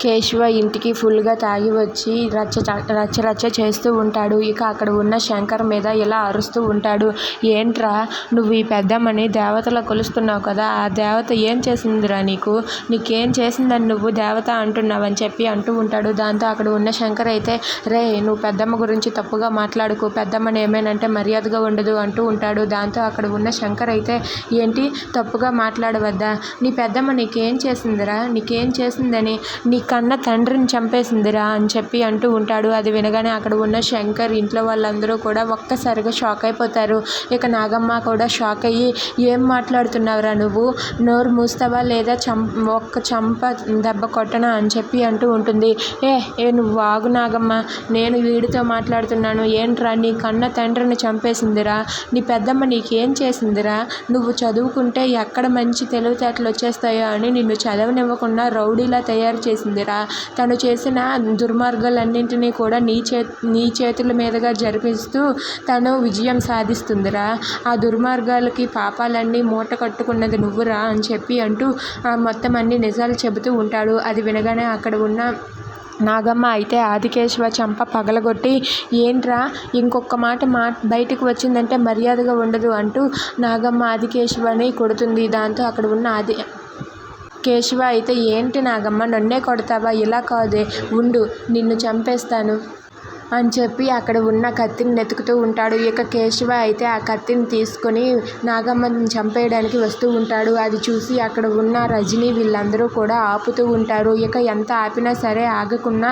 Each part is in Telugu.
కేశవ ఇంటికి ఫుల్గా తాగి వచ్చి రచ్చ రచ్చ రచ్చ చేస్తూ ఉంటాడు. ఇక అక్కడ ఉన్న శంకర్ మీద ఇలా అరుస్తూ ఉంటాడు. ఏంట్రా నువ్వు ఈ పెద్దమ్మని దేవతలా కొలుస్తున్నావు కదా? ఆ దేవత ఏం చేసిందిరా నీకు? నీకేం చేసిందని నువ్వు దేవత అంటున్నావు అని చెప్పి అంటూ ఉంటాడు. దాంతో అక్కడ ఉన్న శంకర్ అయితే రే నువ్వు పెద్దమ్మ గురించి తప్పుగా మాట్లాడుకు. పెద్దమ్మని ఏమైనంటే మర్యాదగా ఉండదు అంటూ ఉంటాడు. దాంతో అక్కడ ఉన్న శంకర్ అయితే ఏంటి? తప్పుగా మాట్లాడవద్దా? నీ పెద్దమ్మ నీకేం చేసిందిరా? నీకేం చేసిందని? నీ కన్న తండ్రిని చంపేసిందిరా అని చెప్పి అంటూ ఉంటాడు. అది వినగానే అక్కడ ఉన్న శంకర్ ఇంట్లో వాళ్ళందరూ కూడా ఒక్కసారిగా షాక్ అయిపోతారు. ఇక నాగమ్మ కూడా షాక్ అయ్యి ఏం మాట్లాడుతున్నావురా నువ్వు? నోరు మూస్తావా లేదా? చం ఒక్క చంప దెబ్బ కొట్టనా? అని చెప్పి అంటూ ఉంటుంది. ఏ ఏ నువ్వు వాగు నాగమ్మ. నేను వీడితో మాట్లాడుతున్నాను. ఏంట్రా నీ కన్న తండ్రిని చంపేసిందిరా? నీ పెద్దమ్మ నీకేం చేసిందిరా? నువ్వు చదువుకుంటే ఎక్కడ మంచి తెలివితేటలు వచ్చేస్తాయో అని నిన్ను చదవనివ్వకుండా రౌడీలా తయారు చేసింది రా తను చేసిన దుర్మార్గాలన్నింటినీ కూడా నీ చే నీ చేతుల మీదుగా జరిపిస్తూ తను విజయం సాధిస్తుందిరా. ఆ దుర్మార్గాలకి పాపాలన్నీ మూట కట్టుకున్నది నువ్వురా అని చెప్పి అంటూ మొత్తం అన్ని నిజాలు చెబుతూ ఉంటాడు. అది వినగానే అక్కడ ఉన్న నాగమ్మ అయితే ఆదికేశవ చంప పగలగొట్టి ఏంట్రా ఇంకొక మాట మా బయటకు వచ్చిందంటే మర్యాదగా ఉండదు అంటూ నాగమ్మ ఆదికేశవని కొడుతుంది. దాంతో అక్కడ ఉన్న ఆది కేశవ అయితే ఏంటి నాగమ్మ? నన్నే కొడతావా? ఇలా కాదే? ఉండు నిన్ను చంపేస్తాను. అని చెప్పి అక్కడ ఉన్న కత్తిని వెతుకుతూ ఉంటాడు. ఇక కేశవ అయితే ఆ కత్తిని తీసుకొని నాగమ్మని చంపేయడానికి వస్తూ ఉంటాడు. అది చూసి అక్కడ ఉన్న రజని వీళ్ళందరూ కూడా ఆపుతూ ఉంటారు. ఇక ఎంత ఆపినా సరే ఆగకుండా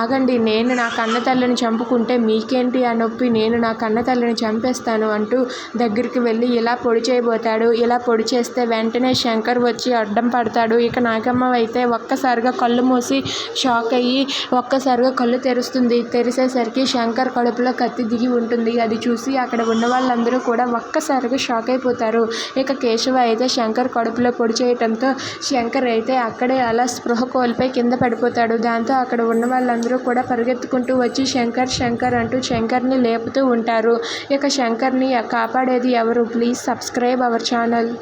ఆగండి నేను నా కన్నతల్లిని చంపుకుంటే మీకేంటి ఆ నొప్పి? నేను నా కన్నతల్లిని చంపేస్తాను అంటూ దగ్గరికి వెళ్ళి ఇలా పొడి చేయబోతాడు. ఇలా పొడి చేస్తే వెంటనే శంకర్ వచ్చి అడ్డం పడతాడు. ఇక నాగమ్మ అయితే ఒక్కసారిగా కళ్ళు మూసి షాక్ అయ్యి ఒక్కసారిగా కళ్ళు తెరుస్తుంది. తెరిసేసరికి వచ్చేసరికి శంకర్ కడుపులో కత్తి దిగి ఉంటుంది. అది చూసి అక్కడ ఉన్న వాళ్ళందరూ కూడా ఒక్కసారిగా షాక్ అయిపోతారు. ఇక కేశవ అయితే శంకర్ కడుపులో పొడి చేయటంతో శంకర్ అయితే అక్కడే అలా స్పృహ కోల్పోయి కింద పడిపోతాడు. దాంతో అక్కడ ఉన్న వాళ్ళందరూ కూడా పరిగెత్తుకుంటూ వచ్చి శంకర్ శంకర్ అంటూ శంకర్ని లేపుతూ ఉంటారు. ఇక శంకర్ని కాపాడేది ఎవరు? Please subscribe our channel.